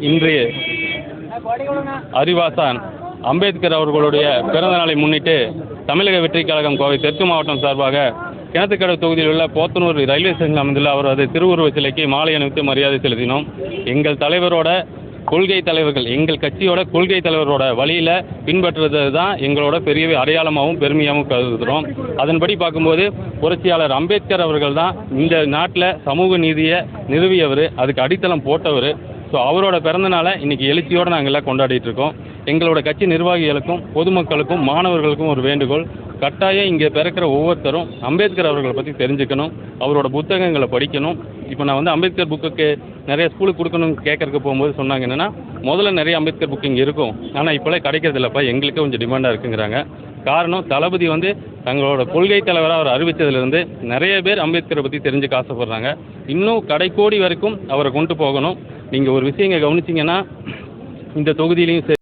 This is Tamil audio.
இன்றைய அறிவாசான் அம்பேத்கர் அவர்களுடைய பிறந்த நாளை முன்னிட்டு தமிழக வெற்றிக் கழகம் கோவை தெற்கு மாவட்டம் சார்பாக கிணத்துக்கடவு தொகுதியில் உள்ள போத்தனூர் ரயில்வே ஸ்டேஷன் அமைந்துள்ள அவரது திருவுருவ சிலைக்கு மாலை அணிவித்து மரியாதை செலுத்தினோம். எங்கள் தலைவரோட கொள்கை தலைவர்கள் எங்கள் கட்சியோட கொள்கை தலைவரோட வழியில் பின்பற்றுறது தான் எங்களோட பெரிய அடையாளமாகவும் பெருமையாகவும் கருதுகிறோம். அதன்படி பார்க்கும்போது புரட்சியாளர் அம்பேத்கர் அவர்கள் தான் இந்த நாட்டில் சமூக நீதியை நிறுவியவர் அதுக்கு அடித்தளம் போட்டவர். ஸோ அவரோட பிறந்தநாளை இன்றைக்கி இன்னைக்கு எழுச்சியோடு நாங்கள் எல்லாம் கொண்டாடிட்டு இருக்கோம். எங்களோட கட்சி நிர்வாகிகளுக்கும் பொதுமக்களுக்கும் மாணவர்களுக்கும் ஒரு வேண்டுகோள். கட்டாயம் இங்கே பிறக்கிற ஒவ்வொருத்தரும் அம்பேத்கர் அவர்களை பற்றி தெரிஞ்சுக்கணும் அவரோட புத்தகங்களை படிக்கணும். இப்போ நான் வந்து அம்பேத்கர் புக்குக்கு நிறைய ஸ்கூலுக்கு கொடுக்கணும்னு கேட்கறதுக்கு போகும்போது சொன்னாங்க என்னென்னா முதல்ல நிறைய அம்பேத்கர் புக் இங்கே இருக்கும். ஆனால் இப்போலாம் கிடைக்கிறது இல்லைப்பா எங்களுக்கு கொஞ்சம் டிமாண்டாக இருக்குங்கிறாங்க. காரணம் தளபதி வந்து தங்களோட கொள்கை தலைவராக அவர் அறிவித்ததுலேருந்து நிறைய பேர் அம்பேத்கரை பற்றி தெரிஞ்சுக்க ஆசைப்படுறாங்க. இன்னும் கடைக்கோடி வரைக்கும் அவரை கொண்டு போகணும். நீங்கள் ஒரு விஷயம் இங்கே கவனிச்சிங்கன்னா இந்த தொகுதியிலையும் சரி.